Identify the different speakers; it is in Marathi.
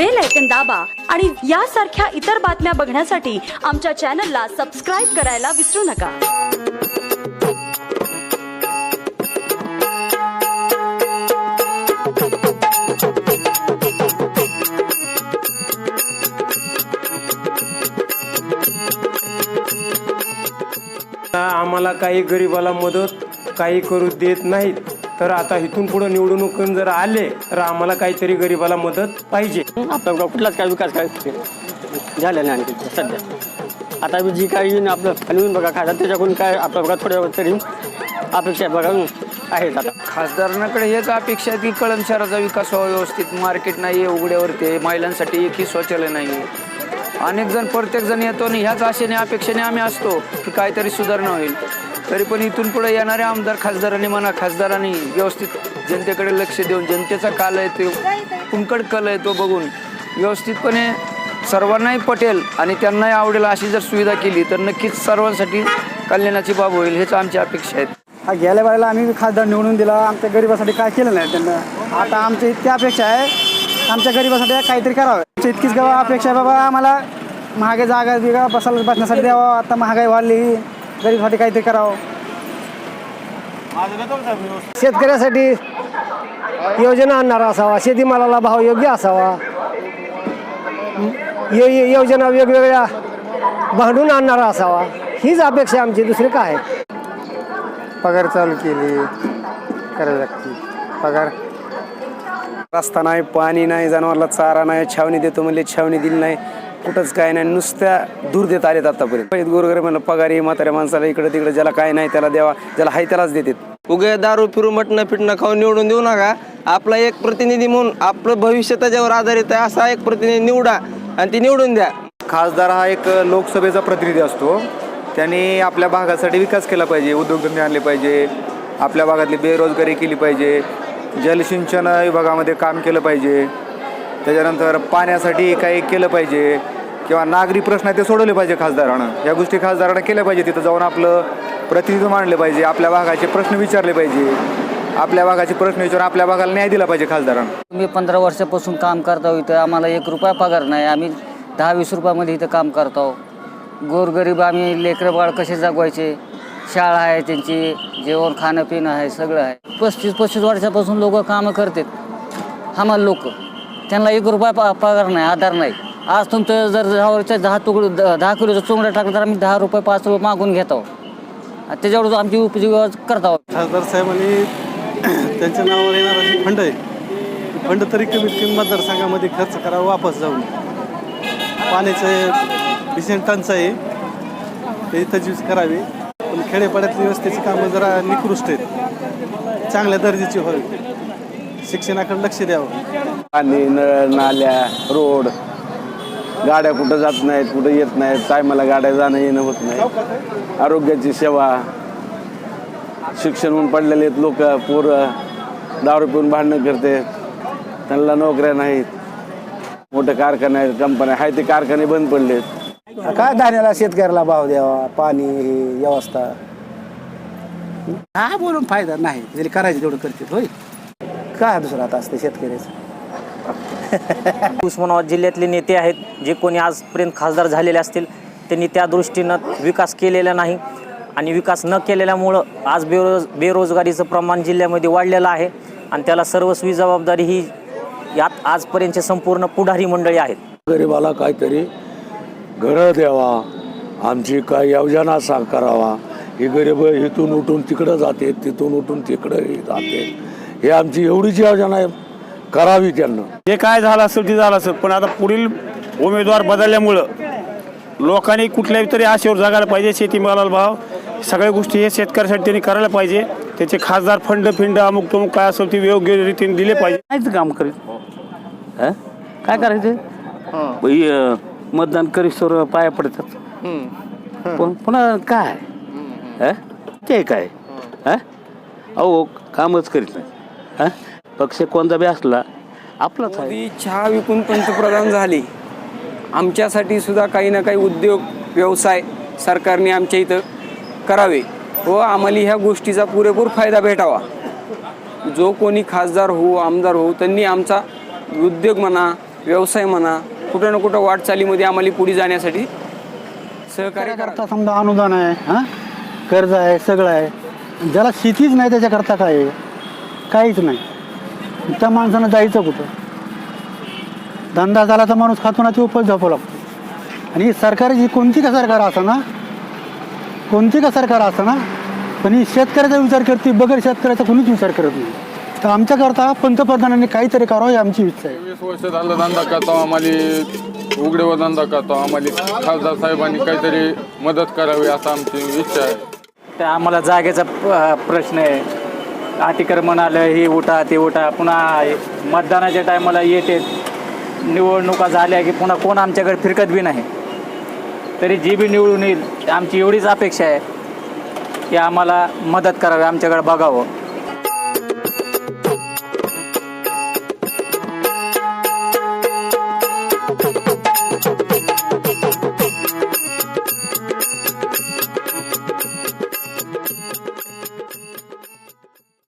Speaker 1: बेल ऐकन दाबा आणि यासारख्या इतर बातम्या बघण्यासाठी आमच्या चॅनलला सबस्क्राईब करायला विसरू नका.
Speaker 2: आम्हाला काही गरिबाला मदत काही करू देत नाहीत. तर आता इथून पुढे निवडणूक जर आले तर आम्हाला काहीतरी गरिबाला मदत पाहिजे.
Speaker 3: आपला गाव कुठलाच काय विकास काय झालेला नाही आणखी सध्या. आता जी काही येईन आपलं हलवून बघा खातात त्याच्याकडून काय आपलं बघा थोड्या तरी अपेक्षा बघा आहेत आता.
Speaker 4: खासदारांकडे हेच अपेक्षा आहे की कळंब शहराचा विकास व्हावा व्यवस्थित. मार्केट नाही आहे उघड्यावरती आहे महिलांसाठी एकही शौचालय नाही आहे अनेक जण प्रत्येक जण येतो आणि ह्याच आशेने अपेक्षेने आम्ही असतो की काहीतरी सुधारणा होईल. तरी पण इथून पुढे येणारे आमदार खासदारांनी म्हणा खासदारांनी व्यवस्थित जनतेकडे लक्ष देऊन जनतेचा काल आहे तो कुंकड कल आहे तो बघून व्यवस्थितपणे सर्वांनाही पटेल आणि त्यांनाही आवडेल अशी जर सुविधा केली तर नक्कीच सर्वांसाठी कल्याणाची बाब होईल हेच आमची अपेक्षा आहेत
Speaker 5: हा गेल्या वेळेला आम्ही खासदार निवडून दिला आमच्या गरिबासाठी काय केलं नाही त्यांना. आता आमची इतकी अपेक्षा आहे आमच्या गरिबासाठी काहीतरी करावं. आमची इतकीच गावा अपेक्षा आहे बाबा आम्हाला महागाई जागा बिगा बसायला बसण्यासाठी द्यावं आता महागाई वाढली. गरीबसाठी काहीतरी करावं.
Speaker 6: शेतकऱ्यासाठी योजना आणणारा असावा शेतीमालाला भाव योग्य असावा. यो- योजना वेगवेगळ्या भांडून आणणारा असावा. हीच अपेक्षा आमची दुसरी काय
Speaker 5: पगार चालू केली करायला लागते. पगार रस्ता नाही पाणी नाही जनावरला चारा नाही छावणी देतो म्हणजे छावणी दिली नाही. कुठंच काय नाही. नुसत्या दूर देत आलेत आतापर्यंत. गोरगरीब म्हणलं पगार म्हाताऱ्या माणसाला इकडे तिकडे ज्याला काय नाही त्याला द्यावा ज्याला हाय त्यालाच देतात.
Speaker 7: उगे दारू फिरू मटणं फिटणं खाऊन निवडून देऊ नका. आपला एक प्रतिनिधी म्हणून आपलं भविष्य त्याच्यावर आधारित आहे असा एक प्रतिनिधी निवडा आणि ती निवडून द्या.
Speaker 8: खासदार हा एक लोकसभेचा प्रतिनिधी असतो. त्यांनी आपल्या भागासाठी विकास केला पाहिजे उद्योगधंदे आणले पाहिजे आपल्या भागातली बेरोजगारी केली पाहिजे जलसिंचन विभागामध्ये काम केलं पाहिजे. त्याच्यानंतर पाण्यासाठी काही केलं पाहिजे किंवा नागरी प्रश्न आहे ते सोडवले पाहिजे खासदारानं. या गोष्टी खासदारानं केल्या पाहिजे तिथं जाऊन आपलं प्रतिनिधित्व मांडले पाहिजे. आपल्या भागाचे प्रश्न विचारले पाहिजे. आपल्या भागाचे प्रश्न विचारून आपल्या भागाला न्याय दिला पाहिजे खासदारानं.
Speaker 3: मी पंधरा वर्षापासून काम करतो इथं. आम्हाला एक रुपया पगार नाही. आम्ही दहा वीस रुपयामध्ये इथं काम करतो गोरगरीब आम्ही लेकरं बाळ कसे जगवायचे? शाळा आहे त्यांची जेवण खाणं पिणं आहे सगळं आहे. पस्तीस पस्तीस वर्षापासून लोक कामं करतात. आम्हाला लोक. त्यांना एक रुपया पा पगार नाही आधार नाही. आज तुमचं जर दहा दहा तुकड दहा किलोचं चोंगडं टाकलं तर आम्ही दहा रुपये पाच रुपये मागून घेत. आहोत त्याच्यावर आमची उपजीविका आहोत.
Speaker 9: खासदार साहेबांनी त्यांच्या नावावर येणारा जे फंड आहे. फंड तरी कमीत कमी मतदारसंघामध्ये खर्च करावा वापस जाऊन. पाण्याचं भीषण टंचाई ते तजवीज करावी. पण खेडेपाड्यातली व्यवस्थेची कामं जरा निकृष्ट आहेत. चांगल्या दर्जाची व्हावी. शिक्षणाकडे लक्ष द्यावं.
Speaker 10: पाणी नळ नाल्या रोड. गाड्या कुठं जात नाहीत कुठं येत नाहीत टायमाला गाड्या जाणं येणं होत नाही. आरोग्याची सेवा. शिक्षण होऊन पडलेले आहेत लोक पोरं. दारू पिऊन भांडणं करते. त्यांना नोकऱ्या नाहीत. मोठे कारखाने आहेत कंपन्या आहेत ते कारखाने बंद पडलेत.
Speaker 6: काय धान्याला शेतकऱ्याला भाव द्यावा? पाणी ही व्यवस्था.
Speaker 5: हा बोलून फायदा नाही. जरी करायचं तेवढं करते होय?
Speaker 6: काय दुसरं आता असते शेतकऱ्याचं?
Speaker 11: उस्मानाबाद जिल्ह्यातले नेते आहेत जे कोणी आजपर्यंत खासदार झालेले असतील त्यांनी त्या दृष्टीनं विकास केलेला नाही. आणि विकास न केलेल्यामुळं आज बेरोज बेरोजगारीचं प्रमाण जिल्ह्यामध्ये वाढलेलं आहे. आणि त्याला सर्वस्वी जबाबदारी ही यात आजपर्यंतचे संपूर्ण पुढारी मंडळी आहेत.
Speaker 10: गरिबाला काहीतरी घरं द्यावा आमची काय योजना सा करावा. ही गरीब इथून उठून तिकडं जाते तिथून उठून तिकडं जाते हे आमची एवढीच योजना आहे. करावी त्यांना.
Speaker 9: हे काय झालं असेल ते झालं असेल पण आता पुढील उमेदवार बदलल्यामुळं लोकांनी कुठल्याही तरी आशेवर जगायला पाहिजे शेतीमालाला भाव सगळ्या गोष्टी हे शेतकऱ्यासाठी त्यांनी करायला पाहिजे. त्याचे खासदार फंड फिंड अमुक तमुक काय असेल ते योग्य रीतीने दिले पाहिजे.
Speaker 3: काहीच काम करीत काय करायचं मतदान करीस्तोवर पाया पडतात. पण पुन्हा काय? हं? ते काय? हं? अहो कामच करीत नाही. हं? पक्ष कोणता बी असला आपलाच आहे.
Speaker 4: मोदी चहा विकून पंतप्रधान झाले. आमच्यासाठी सुद्धा काही ना काही उद्योग व्यवसाय सरकारने आमच्या इथं करावे व आम्हाला ह्या गोष्टीचा पुरेपूर फायदा भेटावा. जो कोणी खासदार हो आमदार हो त्यांनी आमचा उद्योग म्हणा
Speaker 12: व्यवसाय म्हणा कुठं ना कुठं वाटचालीमध्ये आम्हाला पुढे जाण्यासाठी सहकार्य करा
Speaker 6: करता समजा अनुदान आहे हां? कर्ज आहे सगळं आहे. ज्याला शेतीच नाही त्याच्याकरता काय आहे? काहीच नाही. त्या माणसानं जायचं कुठं? धंदा झाला तर माणूस खातो ना ते उपज झोपावं लागतो. आणि सरकार जी कोणती का सरकार असं ना? कोणती का सरकार असं ना? पण ही शेतकऱ्याचा विचार करते बगर शेतकऱ्याचा कोणीच विचार करत नाही. तर आमच्याकरता पंतप्रधानांनी काहीतरी करावं ही आमची इच्छा आहे.
Speaker 13: वीस वर्ष झालं धंदा करतो आम्हाला उघडेवर धंदा करतो आम्हाला. खासदार साहेबांनी काहीतरी मदत करावी असं आमची इच्छा आहे.
Speaker 12: तर आम्हाला जागेचा प- प्रश्न आहे. अतिक्रमण आलं हे उठा ते उठा. पुन्हा मतदानाच्या टायमाला येते. निवडणुका झाल्या की पुन्हा कोण आमच्याकडे फिरकत बी नाही. तरी जी बी निवडून येईल आमची एवढीच अपेक्षा आहे की आम्हाला मदत करावी आमच्याकडे बघावं.